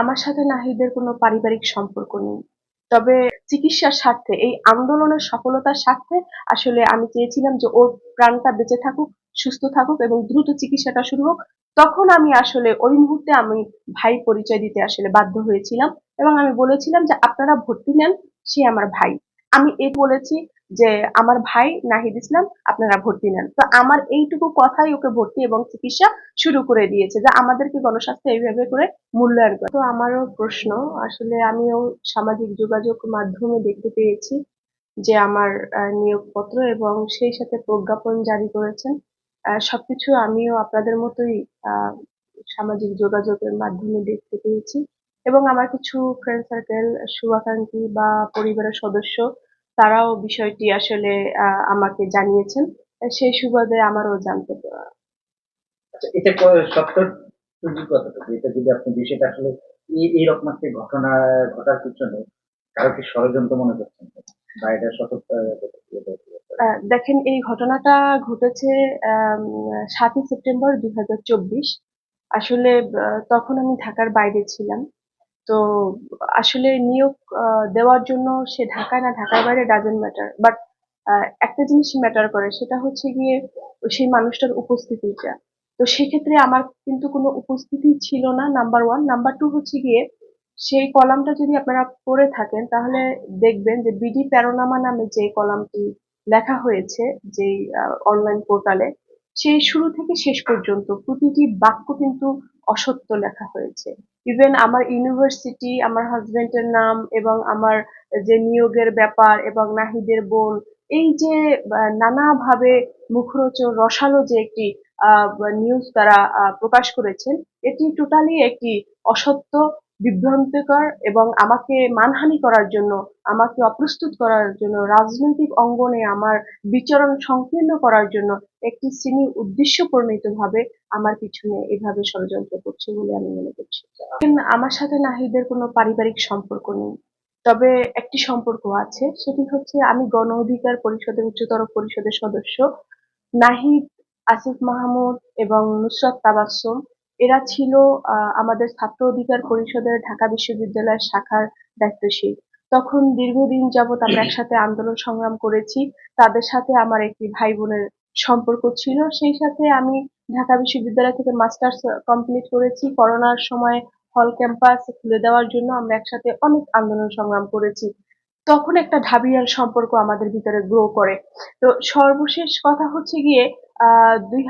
আমার সাথে নাহিদের কোনো পারিবারিক সম্পর্ক নেই। তবে চিকিৎসার স্বার্থে, এই আন্দোলনের সফলতার স্বার্থে আসলে আমি চেয়েছিলাম যে ওর প্রাণটা বেঁচে থাকুক, সুস্থ থাকুক এবং দ্রুত চিকিৎসাটা শুরু হোক। তখন আমি আসলে ওই মুহূর্তে আমি ভাই পরিচয় দিতে আসলে বাধ্য হয়েছিলাম এবং আমি বলেছিলাম যে, আপনারা ভর্তি নেন, সে আমার ভাই। আমি এ বলেছি যে আমার ভাই নাহিদ ইসলাম, আপনারা ভর্তি নেন। তো আমার এইটুকু কথাই ওকে ভর্তি এবং চিকিৎসা শুরু করে দিয়েছে যে আমাদেরকে গণস্বাস্থ্য এইভাবে করে মূল্যায়ন করে। তো আমারও প্রশ্ন, আসলে আমিও সামাজিক যোগাযোগ মাধ্যমে দেখতে পেয়েছি যে আমার নিয়োগপত্র এবং সেই সাথে প্রজ্ঞাপন জারি করেছেন। সবকিছু আমিও আপনাদের মতোই সামাজিক যোগাযোগের মাধ্যমে দেখতে পেয়েছি। এবং আমার কিছু ফ্রেন্ড সার্কেল শুভাকাঙ্ক্ষী বা পরিবারের সদস্য তারাও বিষয়টি আসলে আমাকে জানিয়েছেন। সেই সুবাদে আমারও জানতে আচ্ছা এটা এটা যদি আপনি বিষয়টা আসলে এই এইরকম একটি ঘটনা ঘটার পিছনে কারও কি ষড়যন্ত্র মনে করছেন বা এটা সতর্ক দেখেন এই ঘটনাটা ঘটেছে সাতই সেপ্টেম্বর দুই হাজার চব্বিশ। আসলে তখন আমি ঢাকার বাইরে ছিলাম। তো আসলে নিয়োগ দেওয়ার জন্য সে ঢাকায় না, ঢাকার বাইরে ডাজেন্ট ম্যাটার বাট একটা জিনিস ম্যাটার করে, সেটা হচ্ছে গিয়ে সেই মানুষটার উপস্থিতিটা। তো সেক্ষেত্রে আমার কিন্তু কোনো উপস্থিতি ছিল না নাম্বার ওয়ান নাম্বার টু হচ্ছে গিয়ে, সেই কলামটা যদি আপনারা পড়ে থাকেন, তাহলে দেখবেন যে বিডি প্যারোনামা নামে যে কলামটি লেখা হয়েছে, যেই অনলাইন পোর্টালে সেই শুরু থেকে শেষ পর্যন্ত প্রতিটি বাক্য কিন্তু অসত্য লেখা হয়েছে। ইভেন আমার ইউনিভার্সিটি আমার হাজবেন্ডের নাম এবং আমার যে নিয়োগের ব্যাপার এবং নাহিদের বোন, এই যে নানাভাবে মুখরোচক, রসালো যে একটি নিউজ তারা প্রকাশ করেছেন, এটি টোটালি একটি অসত্য, বিভ্রান্তিকর এবং আমাকে মানহানি করার জন্য, আমাকে অপ্রস্তুত করার জন্য, রাজনৈতিক অঙ্গনে আমার বিচরণ সংকীর্ণ করার জন্য একটি শ্রেণি উদ্দেশ্য প্রণীত ভাবে আমার পিছনে এভাবে ষড়যন্ত্র করছে বলে আমি মনে করছি। আমার সাথে নাহিদের কোনো পারিবারিক সম্পর্ক নেই। তবে একটি সম্পর্ক আছে, সেটি হচ্ছে আমি গণ অধিকার পরিষদের, উচ্চতর পরিষদের সদস্য। নাহিদ, আসিফ মাহমুদ এবং নুসরাত তাবাসসুম, এরা ছিল আমাদের ছাত্র অধিকার পরিষদের ঢাকা বিশ্ববিদ্যালয়ের শাখার দায়িত্বশীল। তখন দীর্ঘদিন যাবৎ আমরা একসাথে আন্দোলন সংগ্রাম করেছি। তাদের সাথে আমার একটি ভাই বোনের সম্পর্ক ছিল। সেই সাথে আমি ঢাকা বিশ্ববিদ্যালয় থেকে মাস্টার্স কমপ্লিট করেছি। করোনার সময় হল ক্যাম্পাস খুলে দেওয়ার জন্য আমরা একসাথে অনেক আন্দোলন সংগ্রাম করেছি। তখন একটা ঢাবিয়াল সম্পর্ক আমাদের ভিতরে গ্রো করে। তো সর্বশেষ কথা হচ্ছে গিয়ে, আহ, দুই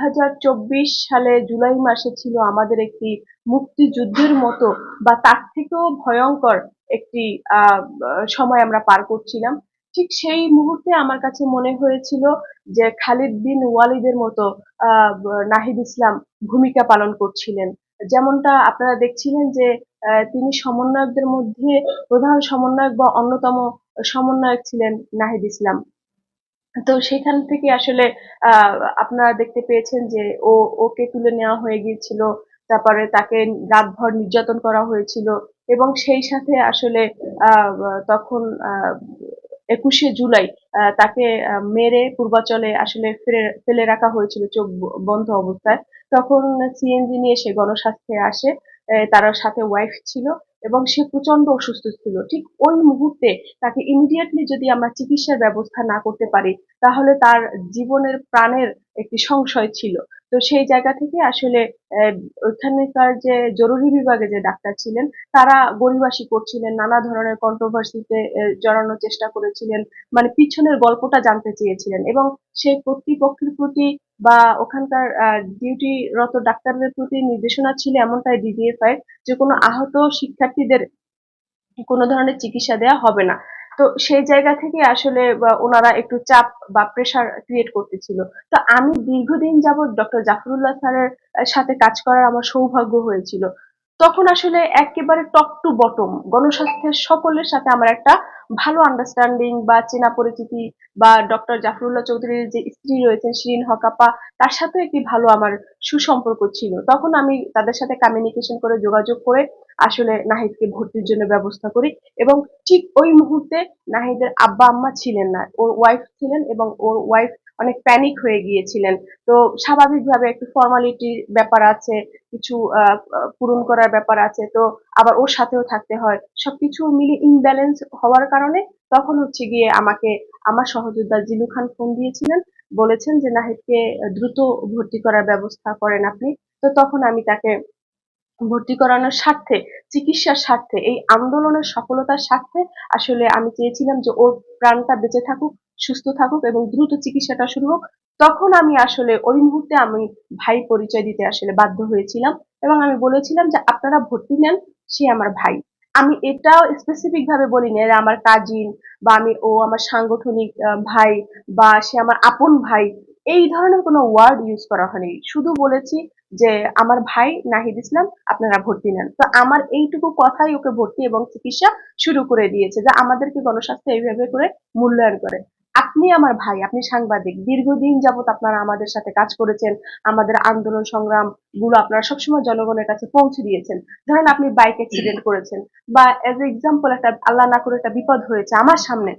সালে জুলাই মাসে ছিল আমাদের একটি মুক্তিযুদ্ধের মতো বা তার থেকেও ভয়ঙ্কর একটি সময় আমরা পার করছিলাম। ঠিক সেই মুহূর্তে আমার কাছে মনে হয়েছিল যে খালিদ বিন ওয়ালিদের মতো নাহিদ ইসলাম ভূমিকা পালন করছিলেন। যেমনটা আপনারা দেখছিলেন যে তিনি সমন্বয়কদের মধ্যে প্রধান সমন্বয়ক বা অন্যতম সমন্বয়ক ছিলেন নাহিদ ইসলাম। তো সেখান থেকে আসলে আপনারা দেখতে পেয়েছেন যে ও, ওকে তুলে নেওয়া হয়ে গিয়েছিল, তারপরে তাকে রাতভর নির্যাতন করা হয়েছিল এবং সেই সাথে আসলে তখন একুশে জুলাই তাকে মেরে পূর্বাচলে আসলে ফেলে রাখা হয়েছিল চোখ বন্ধ অবস্থায়। তখন সিএনজি নিয়ে সে গণস্বাস্থ্যে আসে তার সাথে ওয়াইফ ছিল এবং সে প্রচণ্ড অসুস্থ ছিল। ঠিক ওই মুহূর্তে তাকে ইমিডিয়েটলি যদি আমরা চিকিৎসার ব্যবস্থা না করতে পারি, তাহলে তার জীবনের প্রাণের একটি সংশয় ছিল। তো সেই জায়গা থেকে আসলে ওইখানকার যে জরুরি বিভাগে যে ডাক্তার ছিলেন, তারা গরিবাসী করছিলেন, নানা ধরনের কন্ট্রোভার্সিতে জড়ানোর চেষ্টা করেছিলেন মানে পিছনের গল্পটা জানতে চেয়েছিলেন এবং সেই কর্তৃপক্ষের প্রতি বা ওখানকার ডিউটিরত ডাক্তারদের প্রতি নির্দেশনা ছিল এমনটাই ডিজিএফআই যে কোনো আহত শিক্ষার্থীদের কোনো ধরনের চিকিৎসা দেওয়া হবে না। তো সেই জায়গা থেকে আসলে ওনারা একটু চাপ বা প্রেশার ক্রিয়েট করতেছিল। তো আমি দীর্ঘদিন যাবৎ ডক্টর জাফরুল্লাহ স্যারের সাথে কাজ করার আমার সৌভাগ্য হয়েছিল। তখন আসলে একেবারে টপ টু বটম গণস্বাস্থ্যের সকলের সাথে আমার একটা ভালো আন্ডারস্ট্যান্ডিং বা চেনা পরিচিতি বা ডক্টর জাফরুল্লাহ চৌধুরীর যে স্ত্রী রয়েছেন শিরিন হকাপা তার সাথে একটি ভালো আমার সুসম্পর্ক ছিল। তখন আমি তাদের সাথে কমিউনিকেশন করে যোগাযোগ করে আসলে নাহিদকে ভর্তির জন্য ব্যবস্থা করি এবং ঠিক ওই মুহূর্তে নাহিদের আব্বা আম্মা ছিলেন না, ওর ওয়াইফ ছিলেন এবং ওর ওয়াইফ অনেক প্যানিক হয়ে গিয়েছিলেন। তো স্বাভাবিকভাবে একটু ফর্মালিটি ব্যাপার আছে, কিছু পূরণ করার ব্যাপার আছে, তো আবার ওর সাথেও থাকতে হয়। সবকিছু মিলে ইমব্যালেন্স হওয়ার কারণে তখন হচ্ছে গিয়ে আমাকে, আমার সহযোদ্ধা জিলু খান ফোন দিয়েছিলেন, বলেছেন যে, নাহিদকে দ্রুত ভর্তি করার ব্যবস্থা করেন আপনি। তো তখন আমি তাকে ভর্তি করানোর স্বার্থে, চিকিৎসার স্বার্থে, এই আন্দোলনের সফলতার স্বার্থে আসলে আমি চেয়েছিলাম যে, ওর প্রাণটা বেঁচে থাকুক সুস্থ থাকুক এবং দ্রুত চিকিৎসাটা শুরু হোক, তখন আমি আসলে ওই মুহূর্তে আমি ভাই পরিচয় দিতে আসলে বাধ্য হয়েছিলাম এবং আমি বলেছিলাম যে আপনারা ভর্তি নেন, সে আমার ভাই। আমি এটাও স্পেসিফিক ভাবে বলিনি, এরা আমার কাজিন বা আমি, ও আমার সাংগঠনিক ভাই বা সে আমার আপন ভাই, এই ধরনের কোনো ওয়ার্ড ইউজ করা হয়নি। শুধু বলেছি যে আমার ভাই নাহিদ ইসলাম, আপনারা ভর্তি নেন। তো আমার এইটুকু কথাই ওকে ভর্তি এবং চিকিৎসা শুরু করে দিয়েছে যে আমাদেরকে গণস্বাস্থ্য এইভাবে করে মূল্যায়ন করে। আপনি আমার ভাই, আপনি সাংবাদিক। দীর্ঘদিন যাবত আপনারা আমাদের সাথে কাজ করেছেন, আমাদের আন্দোলন সংগ্রামগুলো আপনারা সবসময় জনগণের কাছে পৌঁছে দিয়েছেন। ধরেন আপনি বাইক অ্যাক্সিডেন্ট করেছেন বা এজ এক্সাম্পল একটা আল্লাহ না করে একটা বিপদ হয়েছে আমার সামনে।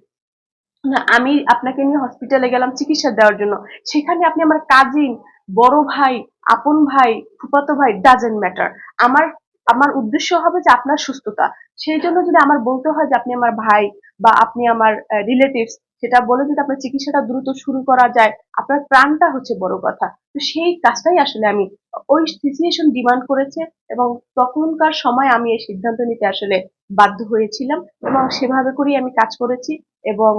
আমি আপনাকে নিয়ে হসপিটালে গেলাম চিকিৎসা দেওয়ার জন্য। সেখানে আপনি আমার কাজিন বড় ভাই, আপন ভাই, ফুফাতো ভাই ডাজেন্ট ম্যাটার আমার আমার উদ্দেশ্য হবে যে আপনার সুস্থতা। সেই জন্য যদি আমার বলতে হয় যে আপনি আমার ভাই বা আপনি আমার রিলেটিভস সেটা বলে যদি আপনার চিকিৎসাটা দ্রুত শুরু করা যায়, আপনার প্রাণটা হচ্ছে বড় কথা। তো সেই কাজটাই আসলে আমি, ওই সিচুয়েশন ডিমান্ড করেছে এবং তখনকার সময় আমি এই সিদ্ধান্ত নিতে আসলে বাধ্য হয়েছিলাম এবং সেভাবে করেই আমি কাজ করেছি এবং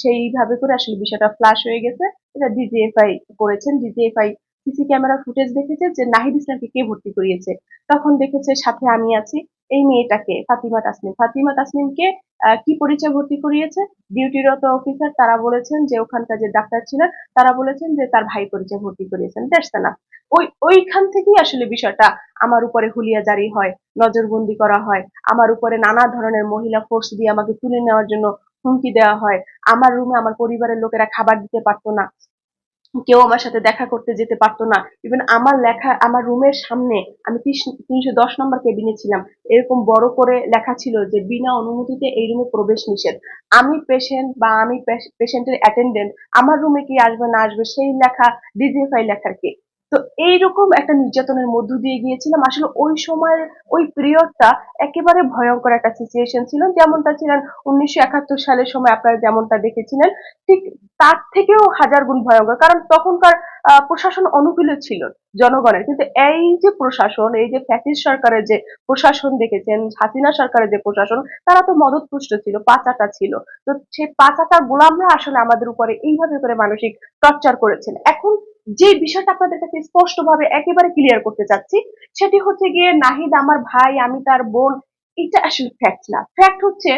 সেইভাবে করে আসলে বিষয়টা ফ্লাশ হয়ে গেছে। এটা ডিজিএফআই করেছেন। ডিজিএফআই সিসি ক্যামেরা ফুটেজ দেখেছে যে নাহিদ ইসলামকে কে ভর্তি করিয়েছে? তখন দেখেছে সাথে আমি আছি। এই মেয়েটাকে ফাতিমা তাসনিম। ফাতিমা আহ, কি পরিচয় ভর্তি করিয়েছে? ডিউটিরত অফিসার তারা বলেছেন যে ওখানকার যে ডাক্তার ছিলেন তারা বলেছেন যে তার ভাই পরিচয় ভর্তি করিয়েছেন। দ্যাটস না ওই ওইখান থেকেই আসলে বিষয়টা আমার উপরে হুলিয়া জারি হয় নজরবন্দি করা হয়। আমার উপরে নানা ধরনের মহিলা ফোর্স দিয়ে আমাকে তুলে নেওয়ার জন্য হুমকি দেওয়া হয়। আমার রুমে আমার পরিবারের লোকেরা খাবার দিতে পারতো না। কেউ আমার সাথে দেখা করতে যেতে পারতো না। ইভেন আমার লেখা, আমার রুমের সামনে আমি তিনশো দশ নম্বর কেবিনে ছিলাম। এরকম বড় করে লেখা ছিল যে, বিনা অনুমতিতে এই রুমে প্রবেশ নিষেধ। আমি পেশেন্ট বা আমি পেশেন্টের অ্যাটেন্ডেন্ট আমার রুমে কি আসবে না আসবে সেই লেখা ডিজিএফআই লেখার কে তো এইরকম একটা নির্যাতনের মধ্য দিয়ে গিয়েছিলাম। আসলে ওই সময়ের ওই পিরিয়ডটা একেবারে ভয়ঙ্কর একটা সিচুয়েশন ছিল। যেমনটা ছিলেন উনিশশো একাত্তর সালের সময় আপনারা যেমনটা দেখেছিলেন, ঠিক তার থেকেও হাজার গুণ ভয়ঙ্কর। কারণ তখনকার প্রশাসন অনুকূলে ছিল জনগণের। কিন্তু এই যে প্রশাসন, এই যে ফ্যাসিস্ট সরকারের যে প্রশাসন দেখেছেন, হাসিনা সরকারের যে প্রশাসন, তারা তো মদতপুষ্ট ছিল, পাচাটা ছিল। তো সেই পাচাটা গোলামরা আসলে আমাদের উপরে এইভাবে করে মানসিক টর্চার করেছেন। এখন যে বিষয়টা আপনাদের কাছে স্পষ্টভাবে একেবারে ক্লিয়ার করতে চাচ্ছি, সেটি হচ্ছে গিয়ে নাহিদ আমার ভাই, আমি তার বোন, এটা আসলে ফ্যাক্ট না। ফ্যাক্ট হচ্ছে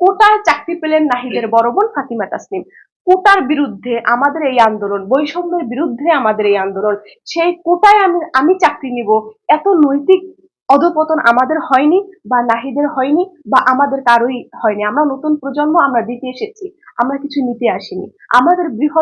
কোটায় চাকরি পেলেন নাহিদের বড় বোন ফাতিমা তাসনিম। কোটার বিরুদ্ধে আমাদের এই আন্দোলন, বৈষম্যের বিরুদ্ধে আমাদের এই আন্দোলন, সেই কোটায় আমি আমি চাকরি নিব, এত নৈতিক অধপতন আমাদের হয়নি বা নাহিদের হয়নি বা আমাদের কারোই হয়নি। আমরা নতুন প্রজন্ম, আমরা দিতে এসেছি, আমরা কিছু নিতে আসিনি। আমাদের বৃহৎ